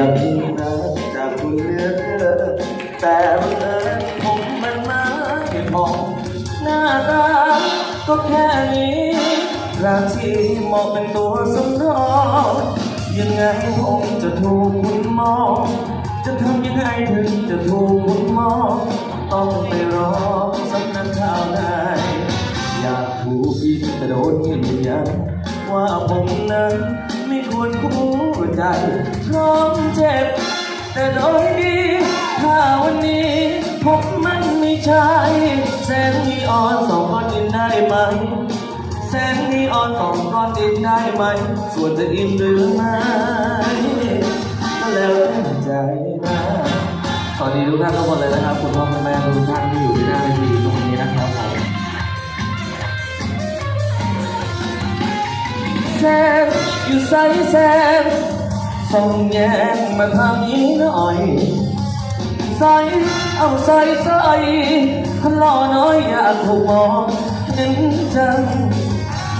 รักจากคุณเลือเกินแต่บังเอิญผมมันมาไม่มองหน้าตาก็แค่นี้รักที่มองเป็นตัวสำรองยังไงผมจะถูกคุณมอง จะทำยังไงถึงจะถูกคุณมอง ต้องไปรอสำนักข่าวไหนอยากถูกยิงแต่โดนยืนยันว่าผมนั้น ไม่ควรคู่ใจพร้อมเจ็บ แต่โดยดี ถ้าวันนี้ผมมันไม่ใช่แสงนีออนสองก้อนดินได้ไหมแสงนีออนสองก้อนดินได้ไหม ส่วนจะอิ่มหรือไม่ก็แล้วแต่ใจนะสวัสดีทุกท่านทุกคนเลยนะครับคุณพ่อคุณแม่ทุกท่านที่อยู่ที่หน้าเวทีตรงนี้นะครับผมแสง อยู่ใสแสงส่งแยงมาทางนี้หน่อยใส่เอาใส่ใส่คนหล่อน้อยอยากถูกมองเห็นจัง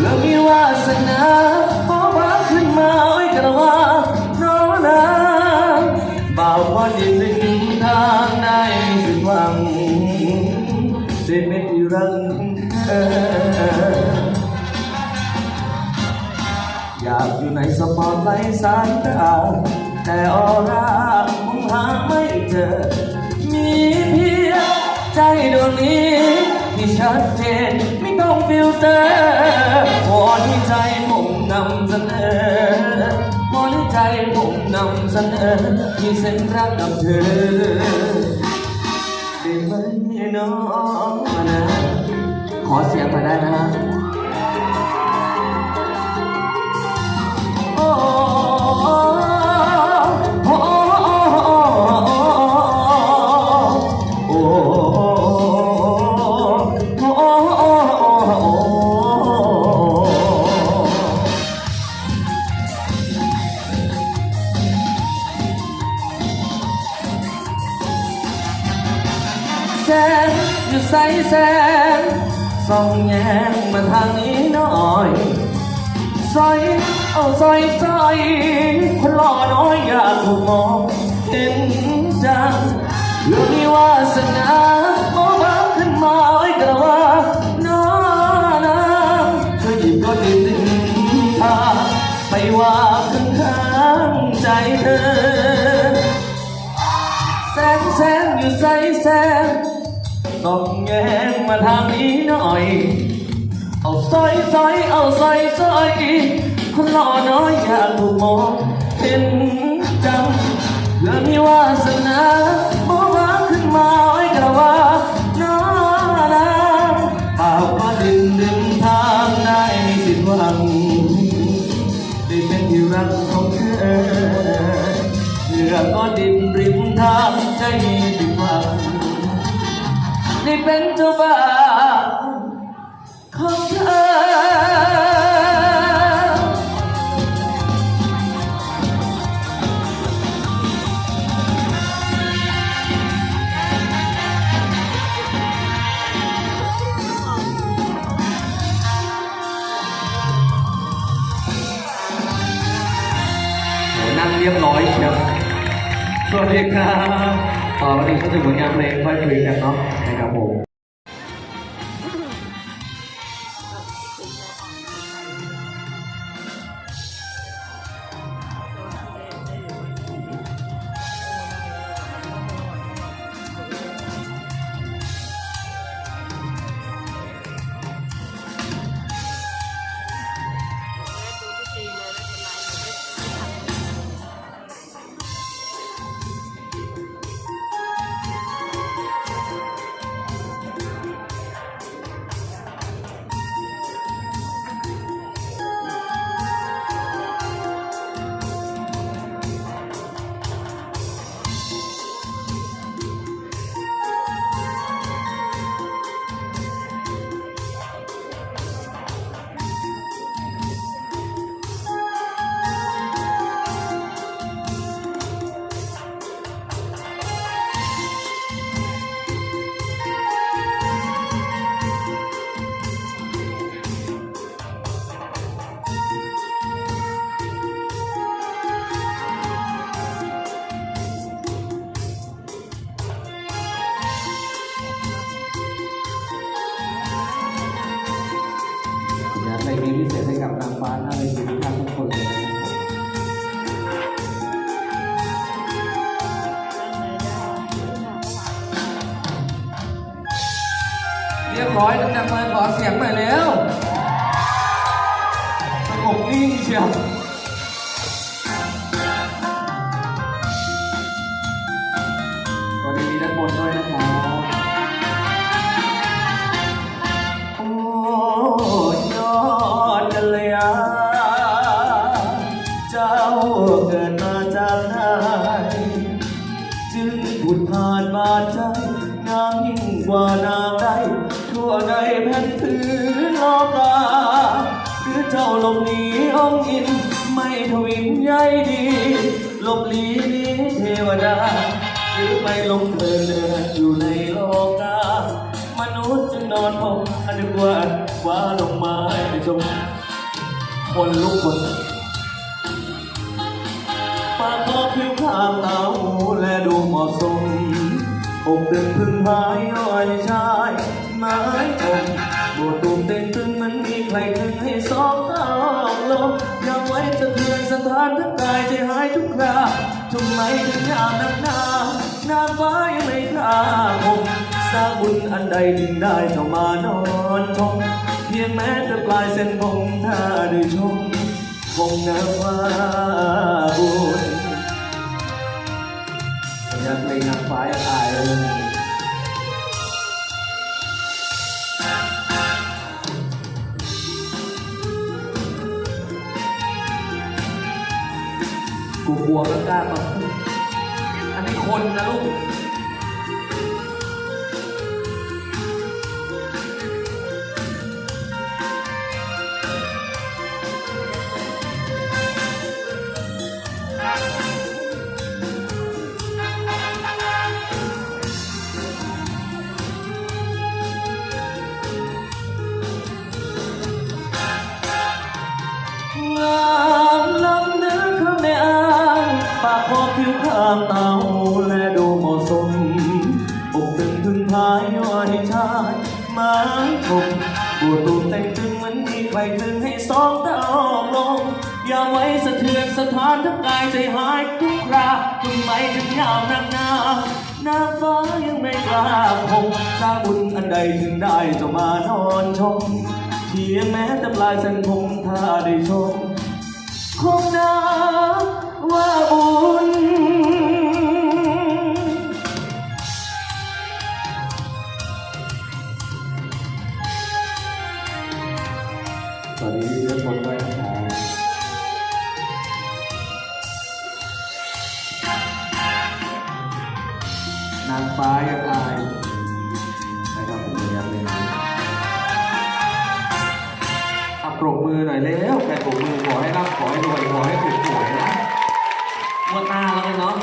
แล้วมีวาสนาพอบ้าขึ้นมาไว้กระว่าเพราะนะบ่าวพอดีได้ถึงทางได้สิหวังได้เม็ดที่รักเธอ ในสปอตไลท์สายตาแต่ออร่าคงหาไม่เจอ มีเพียงใจดวงนี้ ที่ชัดเจนไม่ต้องฟิลเตอร์วอนให้ใจผมนำเสนอวอนให้ใจผมนำเสนอ ที่เส้นรักกับเธอได้ไหมน้องนะขอเสียงมาได้นะโอ้ งอยู่ใสแสงส่องแยงมาทางนี้หน่อยใส่เอาใส่ใส่คนหล่อน้อยอยากถูกมองเห็นจังเรื่องนี้วาสนาโอ้บ้าขึ้นมาไว้กระว่าน้านาเธอหยิบก็ดินดินทาไปว่าข้างข้างใจเธอแสงแสงอยู่ใสแสง ต้องแงมาทางนี้หน่อย เอาสร้อยสร้อยเอาสร้อยสร้อยคนหล่อน้อยอยากถูกมองเห็นจังเรื่องมีวาสนา ได้เป็นเจ้าบ่าวของเธอ โหนั่งเรียบร้อยเชียวสวัสดีครับต่อมาถึงก็ถึงผลงานเพลงค่อยคุยกันเนาะ นางฟ้าน่าจะอยู่าทุกคนเลยเรียบร้อยตั้งแต่เปิขอเสียงหน่อยแล้วสงบนิ่งเชียวุดผ่านมาใจงามยิ่งกว่านางใดทั่วในแผ่นพื้นโลกาหรือเจ้าหลบหนีอ้อมอิน ไม่ทวินใยดีหลบหลีนี้เทวดา หรือไปหลงเพลินเดินอยู่ในโลกามนุษย์จึงนอนพบอันกว่าว่าลงมาให้ชมคนลุกคนปากคอผิวขาวตาหูและดูเหมาะสม อกตึงพึ่งพายย่อยชายไม้ผมบัวตูมเต้นตึงมันมีใครถึงให้สองตาลงยังไว้จะเทือนสถานทั้งกายใจหายทุกคราทำไมถึงยามนักหนาหน้าฟ้ายังไม่กล้าผมสร้างบุญอันใดจึงได้เข้ามานอนชมเพียงแม้จะปลายเส้นผมถ้าได้ชมคงนับว่าบุญ อยากเป็นนางฟ้าอยากอายเลยกูกลัวก็กล้ามาอันนี้คนนะลูก ผิวข้างเตาและดูเหมาะสมอกตึงพึ่งพายย่อยชายไม้ผมปวดตูมเต็งตึงเหมันมีใครตึงให้สองตาออกลง อย่าไว้สะเทือนสถานทั้งกายใจหายทุกคราทำไมถึงยาวนักหนาหน้าฟ้ายังไม่กล้าคงสร้างบุญอันใดถึงได้จะมานอนชมเพียงแม้แต่ปลายเส้นผมถ้าได้ชมคงนับ ว่าบุญ สวัสดีทุกคนด้วยนะครับนางฟ้ายังอายนะครับผมเรียนเลยอะปรบมือหน่อยแล้วแกปรบมือขอให้ร่ำขอให้รวยขอให้ถูกหวยนะ งวดหน้าแล้วกันเนาะ